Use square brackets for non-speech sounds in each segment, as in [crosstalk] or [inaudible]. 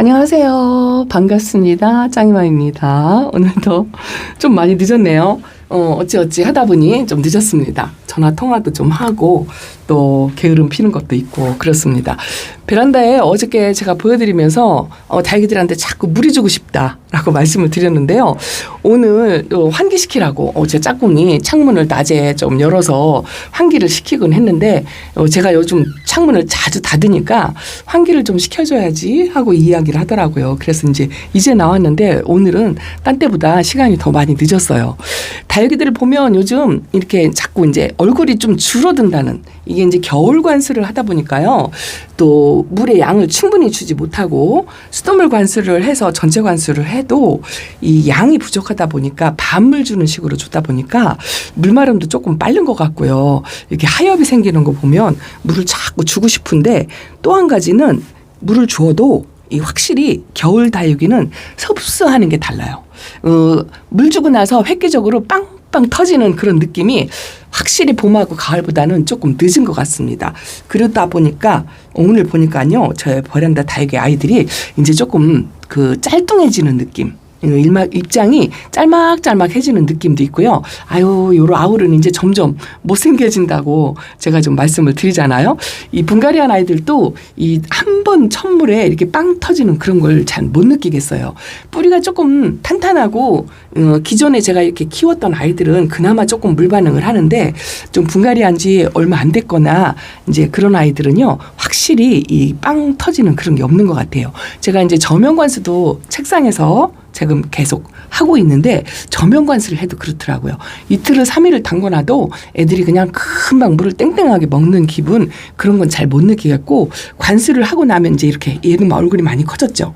안녕하세요. 반갑습니다. 짱이마입니다. 오늘도 좀 많이 늦었네요. 어, 어찌어찌 하다 보니 좀 늦었습니다. 전화 통화도 좀 하고 또 게으름 피는 것도 있고 그렇습니다. 베란다에 어저께 제가 보여드리면서 어, 다이기들한테 자꾸 물이 주고 싶다라고 [laughs] 말씀을 드렸는데요. 오늘 어, 환기시키라고 어, 제 짝꿍이 창문을 낮에 좀 열어서 환기를 시키곤 했는데 어, 제가 요즘 창문을 자주 닫으니까 환기를 좀 시켜줘야지 하고 이야기를 하더라고요. 그래서 이제 이제 나왔는데 오늘은 딴 때보다 시간이 더 많이 늦었어요. 다육이들을 보면 요즘 이렇게 자꾸 이제 얼굴이 좀 줄어든다는 이게 이제 겨울 관수를 하다 보니까요. 또 물의 양을 충분히 주지 못하고 수돗물 관수를 해서 전체 관수를 해도 이 양이 부족하다 보니까 반물 주는 식으로 주다 보니까 물마름도 조금 빠른 것 같고요. 이렇게 하엽이 생기는 거 보면 물을 자꾸 주고 싶은데 또 한 가지는 물을 주어도 이 확실히 겨울 다육이는 섭수하는 게 달라요. 어, 물 주고 나서 획기적으로 빵빵 터지는 그런 느낌이 확실히 봄하고 가을보다는 조금 늦은 것 같습니다. 그러다 보니까 오늘 보니까요, 저의 버란다 다육의 아이들이 이제 조금 그 짤뚱해지는 느낌. 일막 입장이 짤막짤막해지는 느낌도 있고요. 아유, 요로 아울은 이제 점점 못생겨진다고 제가 좀 말씀을 드리잖아요. 이 분가리안 아이들도 이 한 번 천물에 이렇게 빵 터지는 그런 걸 잘 못 느끼겠어요. 뿌리가 조금 탄탄하고 어, 기존에 제가 이렇게 키웠던 아이들은 그나마 조금 물 반응을 하는데 좀 분갈이한 지 얼마 안 됐거나 이제 그런 아이들은요 확실히 이 빵 터지는 그런 게 없는 것 같아요. 제가 이제 저면 관수도 책상에서 지금 계속 하고 있는데 저면 관수를 해도 그렇더라고요. 이틀을 삼일을 담궈놔도 애들이 그냥 금방 물을 땡땡하게 먹는 기분 그런 건 잘 못 느끼겠고 관수를 하고 나면 이제 이렇게 얘는 얼굴이 많이 커졌죠.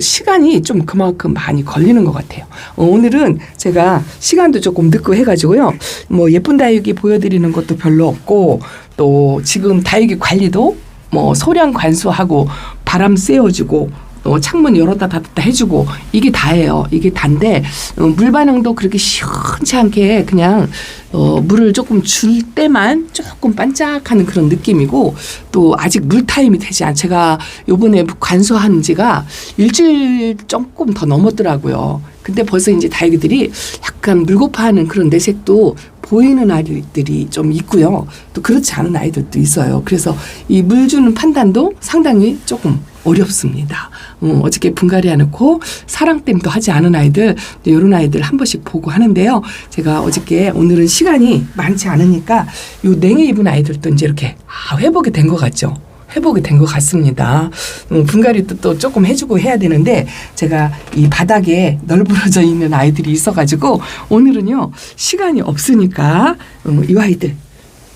시간이 좀 그만큼 많이 걸리는 것 같아요. 어, 오늘은 제가 시간도 조금 늦고 해가지고요. 뭐 예쁜 다육이 보여드리는 것도 별로 없고 또 지금 다육이 관리도 뭐 소량 관수하고 바람 쐬어주고 어, 창문 열었다 닫았다 해주고 이게 다예요. 이게 단데 어, 물 반응도 그렇게 시원치 않게 그냥 어, 물을 조금 줄 때만 조금 반짝하는 그런 느낌이고 또 아직 물 타임이 되지 않. 제가 요번에 관수한 지가 일주일 조금 더 넘었더라고요. 근데 벌써 이제 다육이들이 약간 물고파하는 그런 내색도 보이는 아이들이 좀 있고요. 또 그렇지 않은 아이들도 있어요. 그래서 이 물 주는 판단도 상당히 조금 어렵습니다. 어, 어저께 분갈이 해놓고 사랑댐도 하지 않은 아이들, 이런 아이들 한 번씩 보고 하는데요. 제가 어저께 오늘은 시간이 많지 않으니까 요 냉해 입은 아이들도 이제 이렇게 아, 회복이 된 것 같죠. 회복이 된 것 같습니다. 음, 분갈이도 또 조금 해주고 해야 되는데 제가 이 바닥에 널브러져 있는 아이들이 있어가지고 오늘은요 시간이 없으니까 음, 이 아이들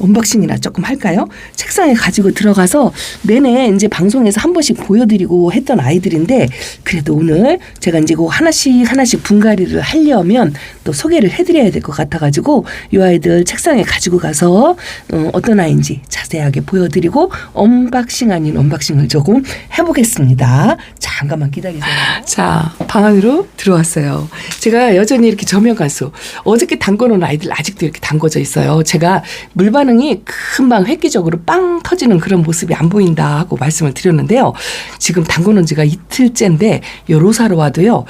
언박싱이나 조금 할까요? 책상에 가지고 들어가서 내내 이제 방송에서 한 번씩 보여드리고 했던 아이들인데 그래도 오늘 제가 이제 그 하나씩 하나씩 분갈이를 하려면 또 소개를 해드려야 될 것 같아가지고 이 아이들 책상에 가지고 가서 어, 어떤 아이인지 자세하게 보여드리고 언박싱 아닌 언박싱을 조금 해보겠습니다. 잠깐만 기다리세요. 자, 방 안으로 들어왔어요. 제가 여전히 이렇게 저면 가수 어저께 담궈놓은 아이들 아직도 이렇게 담궈져 있어요. 제가 물반 응이 금방 획기적으로 빵 터지는 그런 모습이 안 보인다 하고 말씀을 드렸는데요. 지금 담궈놓은 지가 이틀째인데 요 로사로와도요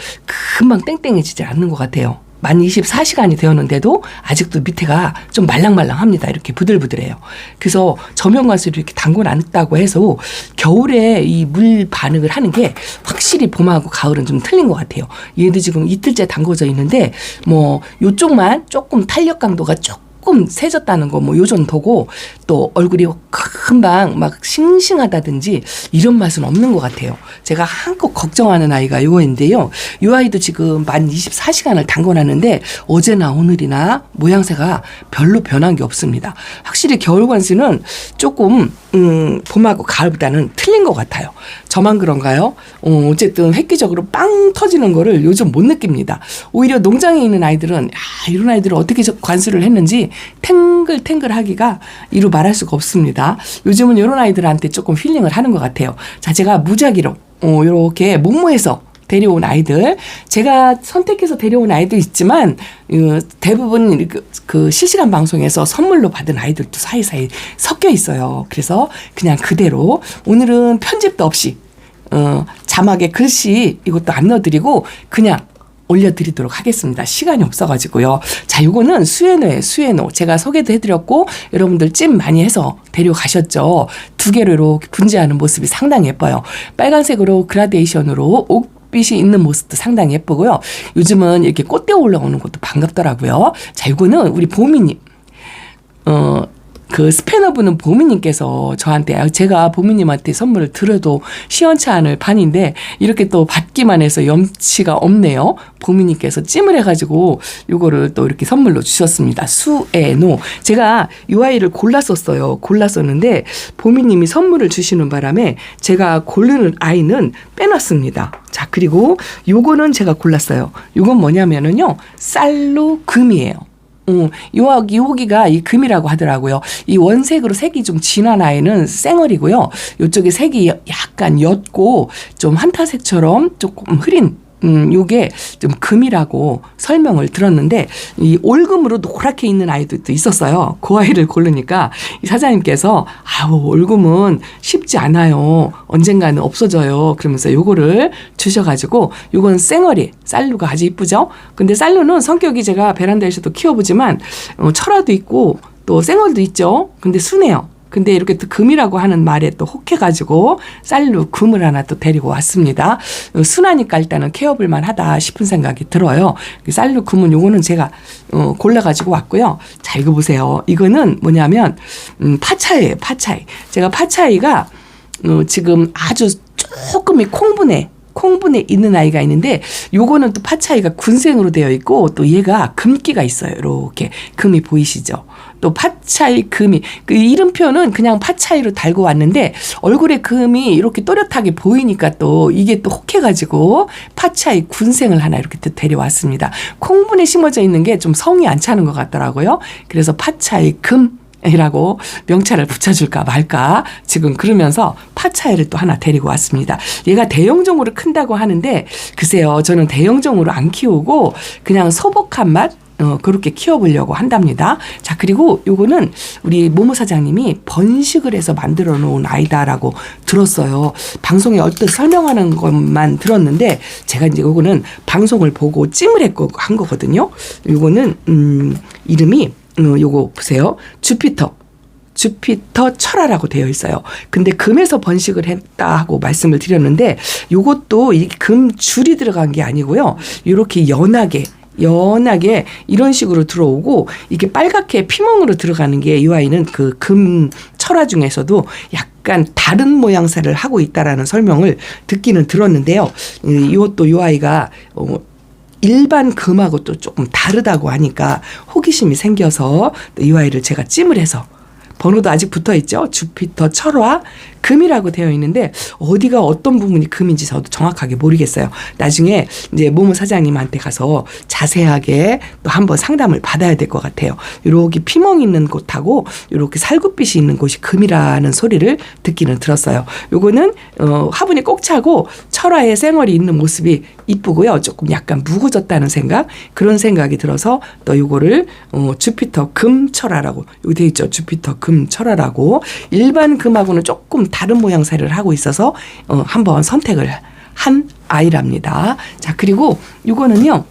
금방 땡땡해지지 않는 것 같아요. 만 24시간이 되었는데도 아직도 밑에가 좀 말랑말랑합니다. 이렇게 부들부들해요. 그래서 저면관수를 이렇게 담궈 놨다고 해서 겨울에 이 물 반응을 하는 게 확실히 봄하고 가을은 좀 틀린 것 같아요. 얘도 지금 이틀째 담궈져 있는데 뭐 요쪽만 조금 탄력 강도가 조금 조금 세졌다는 거 뭐요 정도고 또 얼굴이 금방 막 싱싱하다든지 이런 맛은 없는 것 같아요. 제가 한껏 걱정하는 아이가 요인데요. 요 아이도 지금 만 24시간을 담궈놨는데 어제나 오늘이나 모양새가 별로 변한 게 없습니다. 확실히 겨울 관수는 조금 음, 봄하고 가을보다는 틀린 것 같아요. 저만 그런가요? 어, 어쨌든 획기적으로 빵 터지는 거를 요즘 못 느낍니다. 오히려 농장에 있는 아이들은 아, 이런 아이들을 어떻게 저 관수를 했는지 탱글탱글 하기가 이루 말할 수가 없습니다. 요즘은 이런 아이들한테 조금 힐링을 하는 것 같아요. 자, 제가 무작위로 어, 이렇게 목모해서 데려온 아이들 제가 선택해서 데려온 아이도 있지만 어, 대부분 그, 그 실시간 방송에서 선물로 받은 아이들도 사이사이 섞여 있어요. 그래서 그냥 그대로 오늘은 편집도 없이 어, 자막에 글씨 이것도 안 넣어드리고 그냥 올려드리도록 하겠습니다. 시간이 없어가지고요. 자, 요거는 수에노예요. 수에노. 제가 소개도 해드렸고 여러분들 찜 많이 해서 데려가셨죠. 두 개로 이렇게 분재하는 모습이 상당히 예뻐요. 빨간색으로 그라데이션으로 옥빛이 있는 모습도 상당히 예쁘고요. 요즘은 이렇게 꽃대 올라오는 것도 반갑더라고요. 자, 요거는 우리 보미님. 어, 그 스패너분은 보미님께서 저한테 아, 제가 보미님한테 선물을 드려도 시원치 않을 판인데 이렇게 또 받기만 해서 염치가 없네요. 보미님께서 찜을 해가지고 요거를 또 이렇게 선물로 주셨습니다. 수에노 제가 이 아이를 골랐었어요. 골랐었는데 보미님이 선물을 주시는 바람에 제가 고르는 아이는 빼놨습니다. 자 그리고 요거는 제가 골랐어요. 요건 뭐냐면은요 쌀로 금이에요. 음, 요, 요기가 이 금이라고 하더라고요. 이 원색으로 색이 좀 진한 아이는 쌩얼이고요. 요쪽에 색이 약간 옅고 좀 한타색처럼 조금 흐린 음, 요게 좀 금이라고 설명을 들었는데, 이 올금으로 노랗게 있는 아이도 또 있었어요. 그 아이를 고르니까 이 사장님께서, 아우, 올금은 쉽지 않아요. 언젠가는 없어져요. 그러면서 요거를 주셔가지고, 요건 쌩얼이, 쌀루가 아주 이쁘죠? 근데 쌀루는 성격이 제가 베란다에서도 키워보지만, 어, 철화도 있고, 또 쌩얼도 있죠? 근데 순해요. 근데 이렇게 또 금이라고 하는 말에 또 혹해가지고 쌀로 금을 하나 또 데리고 왔습니다. 어, 순하니까 일단은 케어볼 만 하다 싶은 생각이 들어요. 쌀로 금은 요거는 제가 어, 골라가지고 왔고요. 자, 이거 보세요. 이거는 뭐냐면, 음, 파차예요, 파차이. 제가 파차이가 어, 지금 아주 조금이 콩분해 콩분에 있는 아이가 있는데 요거는 또 파차이가 군생으로 되어 있고 또 얘가 금기가 있어요. 이렇게 금이 보이시죠? 또 파차이 금이 그 이름표는 그냥 파차이로 달고 왔는데 얼굴에 금이 이렇게 또렷하게 보이니까 또 이게 또 혹해가지고 파차이 군생을 하나 이렇게 또 데려왔습니다. 콩분에 심어져 있는 게 좀 성이 안 차는 것 같더라고요. 그래서 파차이 금 이라고 명찰을 붙여줄까 말까 지금 그러면서 파차이를 또 하나 데리고 왔습니다. 얘가 대형종으로 큰다고 하는데 글쎄요 저는 대형종으로 안 키우고 그냥 소복한 맛 어, 그렇게 키워보려고 한답니다. 자, 그리고 요거는 우리 모모 사장님이 번식을 해서 만들어 놓은 아이다라고 들었어요. 방송에 얼뜻 설명하는 것만 들었는데 제가 이제 요거는 방송을 보고 찜을 했고 한 거거든요. 요거는, 음, 이름이, 음, 요거 보세요. 주피터. 주피터 철화라고 되어 있어요. 근데 금에서 번식을 했다 하고 말씀을 드렸는데 요것도 이 금 줄이 들어간 게 아니고요. 이렇게 연하게 연하게 이런 식으로 들어오고 이게 빨갛게 피멍으로 들어가는 게 이 아이는 그 금 철화 중에서도 약간 다른 모양새를 하고 있다라는 설명을 듣기는 들었는데요. 이것도 이 아이가 어, 일반 금하고 또 조금 다르다고 하니까 호기심이 생겨서 이 아이를 제가 찜을 해서 번호도 아직 붙어 있죠. 주피터 철화 금이라고 되어 있는데 어디가 어떤 부분이 금인지 저도 정확하게 모르겠어요. 나중에 이제 모모 사장님한테 가서 자세하게 또 한번 상담을 받아야 될 것 같아요. 이렇게 피멍 있는 곳하고 이렇게 살구빛이 있는 곳이 금이라는 소리를 듣기는 들었어요. 요거는 어, 화분이 꼭 차고 철화의 생얼이 있는 모습이 이쁘고요. 조금 약간 무거졌다는 생각 그런 생각이 들어서 또 요거를 어, 주피터 금철화라고 여기 되어 있죠. 주피터 금철화라고 일반 금하고는 조금 다른 모양새를 하고 있어서 어, 한번 선택을 한 아이랍니다. 자 그리고 요거는요.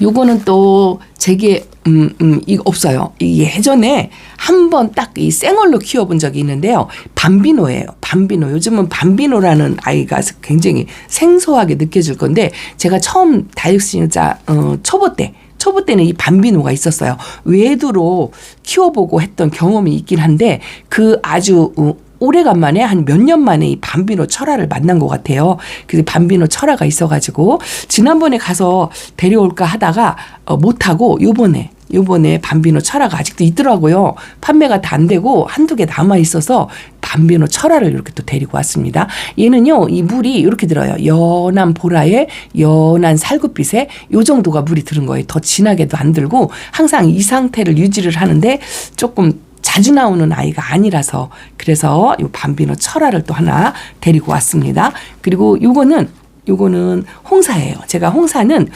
요거는 또 제게 음, 음, 이거 없어요. 이 예전에 한 번 딱 이 생얼로 키워본 적이 있는데요. 밤비노예요. 밤비노. 요즘은 밤비노라는 아이가 굉장히 생소하게 느껴질 건데 제가 처음 다육신자 어, 초보 때 초보 때는 이 밤비노가 있었어요. 외두로 키워보고 했던 경험이 있긴 한데 그 아주 어, 오래간만에 한 몇 년 만에 이 밤비노 철화를 만난 것 같아요. 그래서 밤비노 철화가 있어가지고 지난번에 가서 데려올까 하다가 어, 못하고 요번에 요번에 밤비노 철화가 아직도 있더라고요. 판매가 다 안 되고 한두 개 남아 있어서 밤비노 철화를 이렇게 또 데리고 왔습니다. 얘는요, 이 물이 이렇게 들어요. 연한 보라에 연한 살구빛에 요 정도가 물이 들은 거예요. 더 진하게도 안 들고 항상 이 상태를 유지를 하는데 조금 자주 나오는 아이가 아니라서 그래서 요 밤비노 철화를 또 하나 데리고 왔습니다. 그리고 요거는 요거는 홍사예요. 제가 홍사는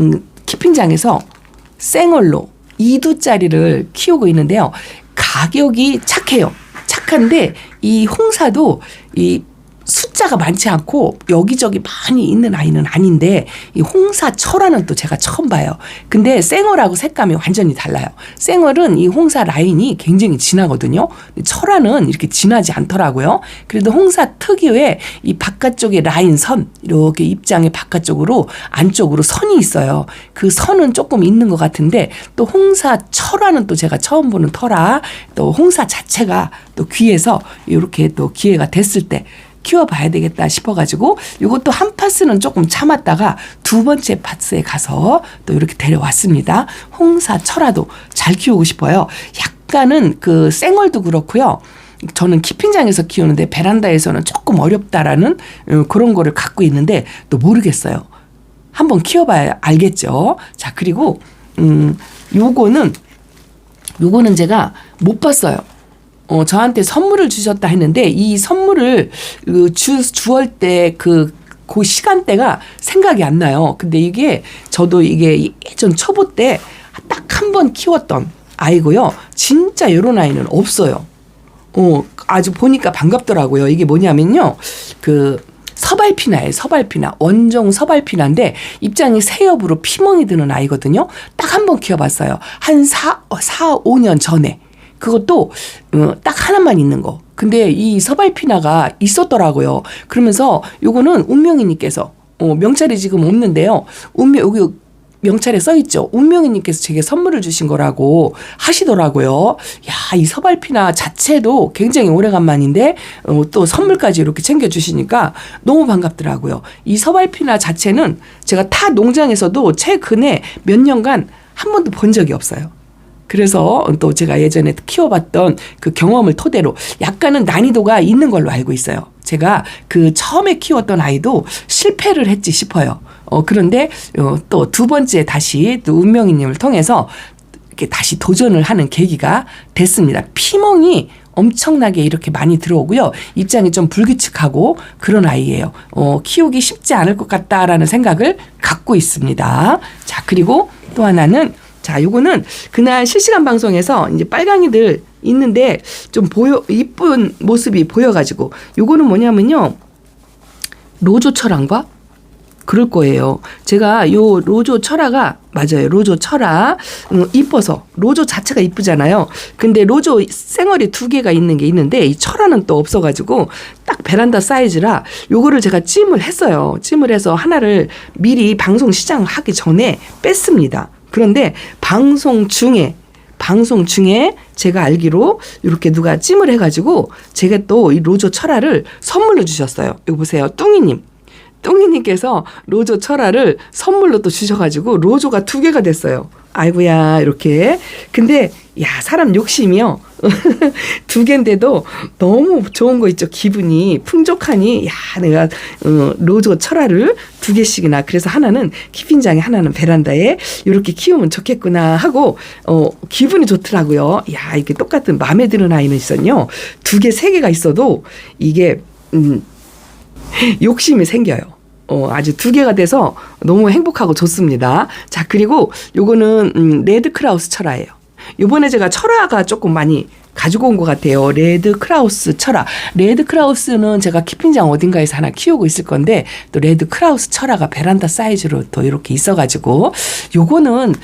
음, 키핑장에서 생얼로 2두짜리를 키우고 있는데요. 가격이 착해요. 착한데 이 홍사도 이 숫자가 많지 않고 여기저기 많이 있는 아이는 아닌데 이 홍사철화는 또 제가 처음 봐요. 근데 생얼하고 색감이 완전히 달라요. 생얼은 이 홍사 라인이 굉장히 진하거든요. 철화는 이렇게 진하지 않더라고요. 그래도 홍사 특유의 이 바깥쪽에 라인 선 이렇게 입장의 바깥쪽으로 안쪽으로 선이 있어요. 그 선은 조금 있는 것 같은데 또 홍사 철화는 또 제가 처음 보는 터라 또 홍사 자체가 또 귀에서 이렇게 또 기회가 됐을 때 키워봐야 되겠다 싶어가지고 이것도 한 파스는 조금 참았다가 두 번째 파스에 가서 또 이렇게 데려왔습니다. 홍사 철화도 잘 키우고 싶어요. 약간은 그 생얼도 그렇고요. 저는 키핑장에서 키우는데 베란다에서는 조금 어렵다라는 어, 그런 거를 갖고 있는데 또 모르겠어요. 한번 키워봐야 알겠죠. 자 그리고 음 요거는 요거는 제가 못 봤어요. 어, 저한테 선물을 주셨다 했는데 이 선물을 그 주, 주월 때그 그 시간대가 생각이 안 나요. 근데 이게 저도 이게 예전 초보 때 딱 한 번 키웠던 아이고요. 진짜 이런 아이는 없어요. 어, 아주 보니까 반갑더라고요. 이게 뭐냐면요. 그 서발피나예요. 서발피나. 원종 서발피나인데 입장이 새엽으로 피멍이 드는 아이거든요. 딱 한 번 키워봤어요. 한 4, 4, 5년 전에. 그것도 어, 딱 하나만 있는 거. 근데 이 서발피나가 있었더라고요. 그러면서 요거는 운명이님께서 어, 명찰이 지금 없는데요. 운명 여기 명찰에 써 있죠. 운명이님께서 제게 선물을 주신 거라고 하시더라고요. 야, 이 서발피나 자체도 굉장히 오래간만인데 어, 또 선물까지 이렇게 챙겨 주시니까 너무 반갑더라고요. 이 서발피나 자체는 제가 타 농장에서도 최근에 몇 년간 한 번도 본 적이 없어요. 그래서 또 제가 예전에 키워봤던 그 경험을 토대로 약간은 난이도가 있는 걸로 알고 있어요. 제가 그 처음에 키웠던 아이도 실패를 했지 싶어요. 어, 그런데 어, 또 두 번째 다시 또 운명이님을 통해서 이렇게 다시 도전을 하는 계기가 됐습니다. 피멍이 엄청나게 이렇게 많이 들어오고요. 입장이 좀 불규칙하고 그런 아이예요. 어, 키우기 쉽지 않을 것 같다라는 생각을 갖고 있습니다. 자, 그리고 또 하나는 자, 요거는 그날 실시간 방송에서 이제 빨강이들 있는데 좀 보여 이쁜 모습이 보여가지고 요거는 뭐냐면요 로조 철학과 그럴 거예요. 제가 요 로조 철화가 맞아요. 로조 철화 음, 이뻐서 로조 자체가 이쁘잖아요. 근데 로조 생얼이 두 개가 있는 게 있는데 이 철화는 또 없어가지고 딱 베란다 사이즈라 요거를 제가 찜을 했어요. 찜을 해서 하나를 미리 방송 시작하기 전에 뺐습니다. 그런데 방송 중에 방송 중에 제가 알기로 이렇게 누가 찜을 해가지고 제가 또 이 로조 철화를 선물로 주셨어요. 이거 보세요. 뚱이님. 뚱이님께서 로조 철화를 선물로 또 주셔가지고 로조가 두 개가 됐어요. 아이고야 이렇게. 근데 야 사람 욕심이요. [laughs] 두 개인데도 너무 좋은 거 있죠. 기분이 풍족하니 야 내가 어, 로조 철화를 두 개씩이나 그래서 하나는 키핑장에 하나는 베란다에 이렇게 키우면 좋겠구나 하고 어 기분이 좋더라고요. 야 이게 똑같은 마음에 드는 아이는 있었요. 두 개 세 개가 있어도 이게 음 욕심이 생겨요. 어, 아주 두 개가 돼서 너무 행복하고 좋습니다. 자, 그리고 요거는, 음, 레드 크라우스 철화예요. 요번에 제가 철화가 조금 많이 가지고 온 것 같아요. 레드 크라우스 철화. 레드 크라우스는 제가 키핑장 어딘가에서 하나 키우고 있을 건데, 또 레드 크라우스 철화가 베란다 사이즈로 또 이렇게 있어가지고, 요거는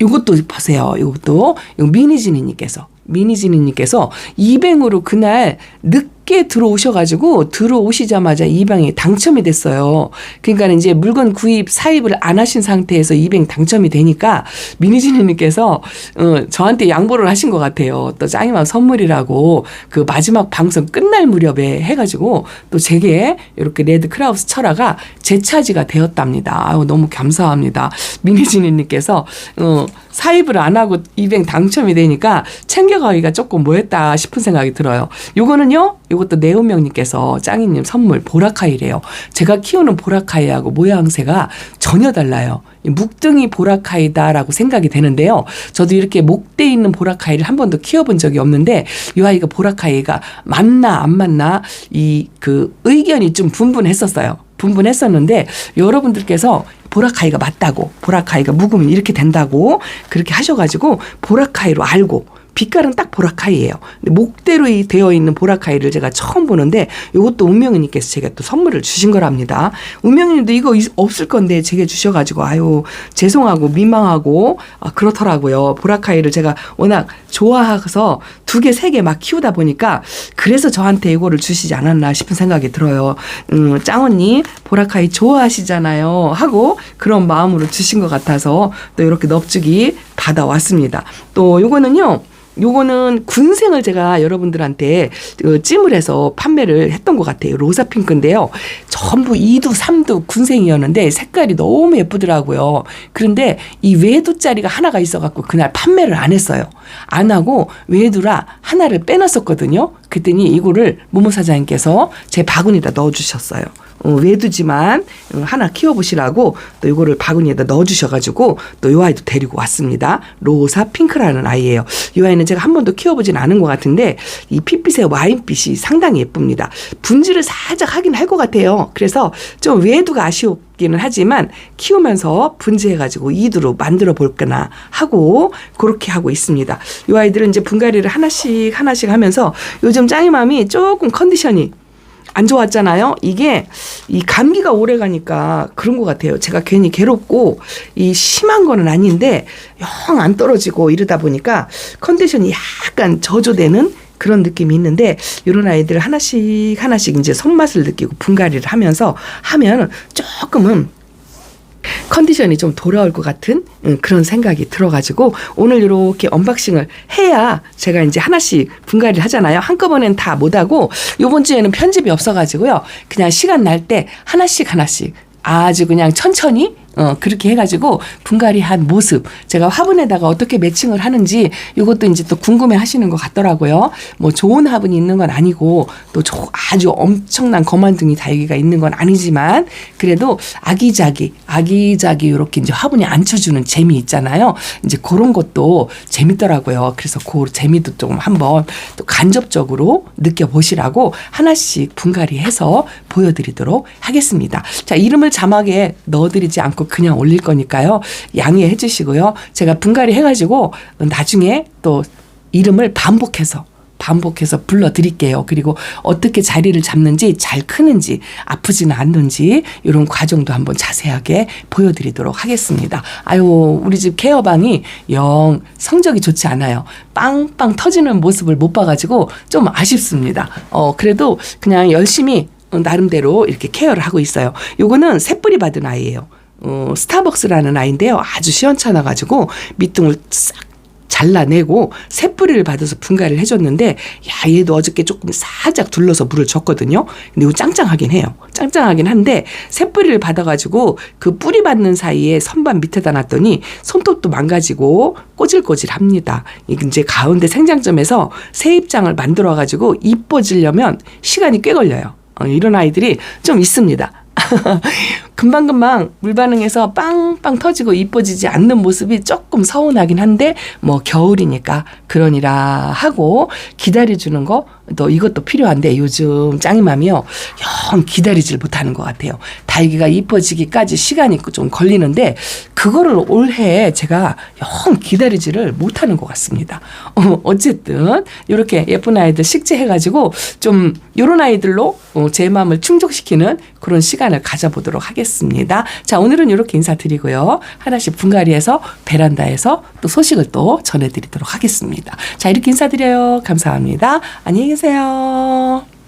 요것도 보세요. 요것도 요 미니지니님께서 미니지니님께서 이뱅으로 그날 늦게 들어오셔가지고 들어오시자마자 이뱅이 당첨이 됐어요. 그러니까 이제 물건 구입 사입을 안 하신 상태에서 이뱅 당첨이 되니까 미니지니님께서 어, 저한테 양보를 하신 것 같아요. 또 짱이만 선물이라고 그 마지막 방송 끝날 무렵에 해가지고 또 제게 이렇게 레드 크라우스 철화가 재차지가 되었답니다. 아유 너무 감사합니다. 미니지니님께서 어, 사입을 안 하고 이뱅 당첨이 되니까 챙겨가기가 조금 뭐했다 싶은 생각이 들어요. 요거는요, 요 것도 네오명님께서 짱이님 선물 보라카이래요. 제가 키우는 보라카이하고 모양새가 전혀 달라요. 묵등이 보라카이다라고 생각이 되는데요. 저도 이렇게 목대 있는 보라카이를 한 번도 키워본 적이 없는데 이 아이가 보라카이가 맞나 안 맞나 이 그 의견이 좀 분분했었어요. 분분했었는데 여러분들께서 보라카이가 맞다고 보라카이가 묵으면 이렇게 된다고 그렇게 하셔가지고 보라카이로 알고 빛깔은 딱 보라카이예요. 근데 목대로 이 되어 있는 보라카이를 제가 처음 보는데 이것도 운명이님께서 제가 또 선물을 주신 거랍니다. 운명이님도 이거 있- 없을 건데 제게 주셔가지고 아유 죄송하고 민망하고 아, 그렇더라고요. 보라카이를 제가 워낙 좋아해서 두 개 세 개 막 키우다 보니까 그래서 저한테 이거를 주시지 않았나 싶은 생각이 들어요. 음, 짱 언니 보라카이 좋아하시잖아요 하고 그런 마음으로 주신 것 같아서 또 이렇게 넙죽이 받아왔습니다. 또 요거는요. 요거는 군생을 제가 여러분들한테 어, 찜을 해서 판매를 했던 것 같아요. 로사 핑크인데요. 전부 2두, 3두 군생이었는데 색깔이 너무 예쁘더라고요. 그런데 이 외두짜리가 하나가 있어갖고 그날 판매를 안 했어요. 안 하고 외두라 하나를 빼놨었거든요. 그랬더니 이거를 모모 사장님께서 제 바구니에다 넣어주셨어요. 어, 외두지만 어, 하나 키워보시라고 또 이거를 바구니에다 넣어주셔가지고 또이 아이도 데리고 왔습니다. 로사 핑크라는 아이예요. 이 아이는 제가 한 번도 키워보진 않은 것 같은데 이 핏빛의 와인빛이 상당히 예쁩니다. 분질을 살짝 하긴 할 것 같아요. 그래서 좀 외두가 아쉬웠기는 하지만 키우면서 분지해가지고 이두로 만들어 볼거나 하고 그렇게 하고 있습니다. 이 아이들은 이제 분갈이를 하나씩 하나씩 하면서 요즘 짱이맘이 조금 컨디션이 안 좋았잖아요. 이게 이 감기가 오래 가니까 그런 것 같아요. 제가 괜히 괴롭고 이 심한 거는 아닌데 영 안 떨어지고 이러다 보니까 컨디션이 약간 저조되는 그런 느낌이 있는데 이런 아이들 하나씩 하나씩 이제 손맛을 느끼고 분갈이를 하면서 하면 조금은 컨디션이 좀 돌아올 것 같은 음, 그런 생각이 들어가지고 오늘 이렇게 언박싱을 해야 제가 이제 하나씩 분갈이를 하잖아요. 한꺼번엔 다 못하고 요번 주에는 편집이 없어가지고요. 그냥 시간 날 때 하나씩 하나씩 아주 그냥 천천히 어, 그렇게 해가지고 분갈이한 모습 제가 화분에다가 어떻게 매칭을 하는지 이것도 이제 또 궁금해 하시는 것 같더라고요. 뭐 좋은 화분이 있는 건 아니고 또 조- 아주 엄청난 거만둥이 달기가 있는 건 아니지만 그래도 아기자기 아기자기 이렇게 이제 화분에 앉혀주는 재미 있잖아요. 이제 그런 것도 재밌더라고요. 그래서 그 재미도 좀 한번 또 간접적으로 느껴보시라고 하나씩 분갈이해서 보여드리도록 하겠습니다. 자 이름을 자막에 넣어드리지 않고 그냥 올릴 거니까요. 양해해 주시고요. 제가 분갈이 해가지고 나중에 또 이름을 반복해서 반복해서 불러드릴게요. 그리고 어떻게 자리를 잡는지 잘 크는지 아프지는 않는지 이런 과정도 한번 자세하게 보여드리도록 하겠습니다. 아유 우리 집 케어방이 영 성적이 좋지 않아요. 빵빵 터지는 모습을 못 봐가지고 좀 아쉽습니다. 어 그래도 그냥 열심히 나름대로 이렇게 케어를 하고 있어요. 요거는 새뿌리 받은 아이예요. 어, 스타벅스라는 아이인데요. 아주 시원찮아가지고 밑둥을 싹 잘라내고 새뿌리를 받아서 분갈이를 해줬는데 야 얘도 어저께 조금 살짝 둘러서 물을 줬거든요. 근데 이거 짱짱하긴 해요. 짱짱하긴 한데 새뿌리를 받아가지고 그 뿌리 받는 사이에 선반 밑에다 놨더니 손톱도 망가지고 꼬질꼬질합니다. 이제 가운데 생장점에서 새 입장을 만들어가지고 이뻐지려면 시간이 꽤 걸려요. 어, 이런 아이들이 좀 있습니다. [laughs] 금방금방 물 반응해서 빵빵 터지고 이뻐지지 않는 모습이 조금 서운하긴 한데 뭐 겨울이니까 그러니라 하고 기다려주는 거 또 이것도 필요한데 요즘 짱이맘이요. 영 기다리질 못하는 것 같아요. 달기가 이뻐지기까지 시간이 좀 걸리는데 그거를 올해 제가 영 기다리지를 못하는 것 같습니다. 어, 어쨌든 이렇게 예쁜 아이들 식재해가지고 좀 요런 아이들로 어, 제 마음을 충족시키는 그런 시간을 가져보도록 하겠습니다. 자, 오늘은 이렇게 인사드리고요. 하나씩 분갈이해서 베란다에서 또 소식을 또 전해드리도록 하겠습니다. 자, 이렇게 인사드려요. 감사합니다. 안녕히 계세요.